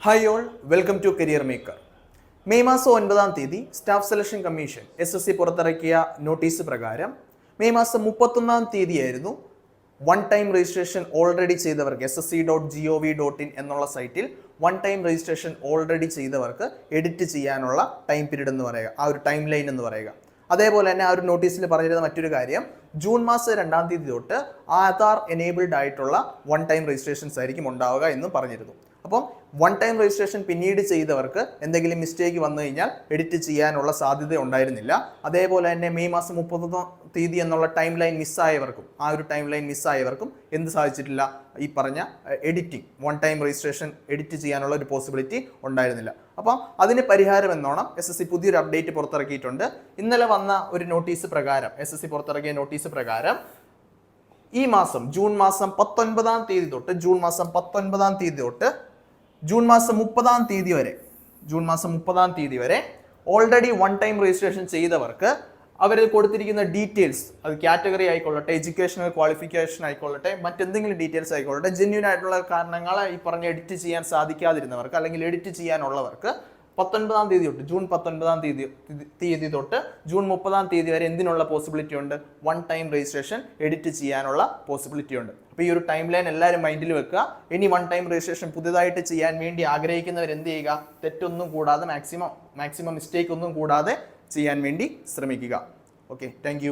Hi all welcome to career maker May മാസം ഒൻപതാം തീയതി staff selection commission S S C പുറത്തിറക്കിയ notice പ്രകാരം മെയ് മാസം മുപ്പത്തൊന്നാം തീയതിയായിരുന്നു വൺ ടൈം രജിസ്ട്രേഷൻ ഓൾറെഡി ചെയ്തവർക്ക് S S C dot G O V dot in എന്നുള്ള സൈറ്റിൽ വൺ ടൈം രജിസ്ട്രേഷൻ ഓൾറെഡി ചെയ്തവർക്ക് എഡിറ്റ് ചെയ്യാനുള്ള ടൈം പീരീഡ് എന്ന് പറയുക ആ ഒരു ടൈം ലൈൻ എന്ന് പറയുക. അതേപോലെ തന്നെ ആ ഒരു നോട്ടീസിൽ പറഞ്ഞിരുന്ന മറ്റൊരു കാര്യം ജൂൺ മാസം രണ്ടാം തീയതി തൊട്ട് ആധാർ എനേബിൾഡ് ആയിട്ടുള്ള വൺ ടൈം രജിസ്ട്രേഷൻസ് ആയിരിക്കും ഉണ്ടാവുക എന്നും പറഞ്ഞിരുന്നു. അപ്പം വൺ ടൈം രജിസ്ട്രേഷൻ പിന്നീട് ചെയ്തവർക്ക് എന്തെങ്കിലും മിസ്റ്റേക്ക് വന്നു കഴിഞ്ഞാൽ എഡിറ്റ് ചെയ്യാനുള്ള സാധ്യത ഉണ്ടായിരുന്നില്ല. അതേപോലെ തന്നെ മെയ് മാസം മുപ്പത്തൊന്നാം തീയതി എന്നുള്ള ടൈം ലൈൻ മിസ്സായവർക്കും ആ ഒരു ടൈം ലൈൻ മിസ്സായവർക്കും എന്ത് സാധിച്ചിട്ടില്ല? ഈ പറഞ്ഞ editing one time registration edit ചെയ്യാനുള്ള ഒരു പോസിബിലിറ്റി ഉണ്ടായിരുന്നില്ല. അപ്പം അതിന് പരിഹാരം എന്നോണം എസ് എസ് സി പുതിയൊരു അപ്ഡേറ്റ് പുറത്തിറക്കിയിട്ടുണ്ട്. ഇന്നലെ വന്ന ഒരു നോട്ടീസ് പ്രകാരം എസ് എസ് സി പുറത്തിറക്കിയ നോട്ടീസ് പ്രകാരം ഈ മാസം ജൂൺ മാസം പത്തൊൻപതാം തീയതി തൊട്ട് ജൂൺ മാസം പത്തൊൻപതാം തീയതി തൊട്ട് ജൂൺ മാസം മുപ്പതാം തീയതി വരെ ജൂൺ മാസം മുപ്പതാം തീയതി വരെ ഓൾറെഡി വൺ ടൈം രജിസ്ട്രേഷൻ ചെയ്തവർക്ക് അവരിൽ കൊടുത്തിരിക്കുന്ന ഡീറ്റെയിൽസ് അത് കാറ്റഗറി ആയിക്കൊള്ളട്ടെ എഡ്യൂക്കേഷണൽ ക്വാളിഫിക്കേഷൻ ആയിക്കൊള്ളട്ടെ മറ്റെന്തെങ്കിലും ഡീറ്റെയിൽസ് ആയിക്കൊള്ളട്ടെ ജെന്യൂൻ ആയിട്ടുള്ള കാരണങ്ങൾ ഈ പറഞ്ഞ എഡിറ്റ് ചെയ്യാൻ സാധിക്കാതിരുന്നവർക്ക് അല്ലെങ്കിൽ എഡിറ്റ് ചെയ്യാനുള്ളവർക്ക് പത്തൊൻപതാം തീയതി തൊട്ട് ജൂൺ പത്തൊൻപതാം തീയതി തീയതി തൊട്ട് ജൂൺ മുപ്പതാം തീയതി വരെ എന്തിനുള്ള പോസിബിലിറ്റി ഉണ്ട്? വൺ ടൈം രജിസ്ട്രേഷൻ എഡിറ്റ് ചെയ്യാനുള്ള പോസിബിലിറ്റി ഉണ്ട്. അപ്പോൾ ഈ ഒരു ടൈം ലൈൻ എല്ലാവരും മൈൻഡിൽ വെക്കുക. ഇനി വൺ ടൈം രജിസ്ട്രേഷൻ പുതിയതായിട്ട് ചെയ്യാൻ വേണ്ടി ആഗ്രഹിക്കുന്നവർ എന്ത് ചെയ്യുക? തെറ്റൊന്നും കൂടാതെ മാക്സിമം മാക്സിമം മിസ്റ്റേക്ക് ഒന്നും കൂടാതെ ചെയ്യാൻ വേണ്ടി ശ്രമിക്കുക. Okay thank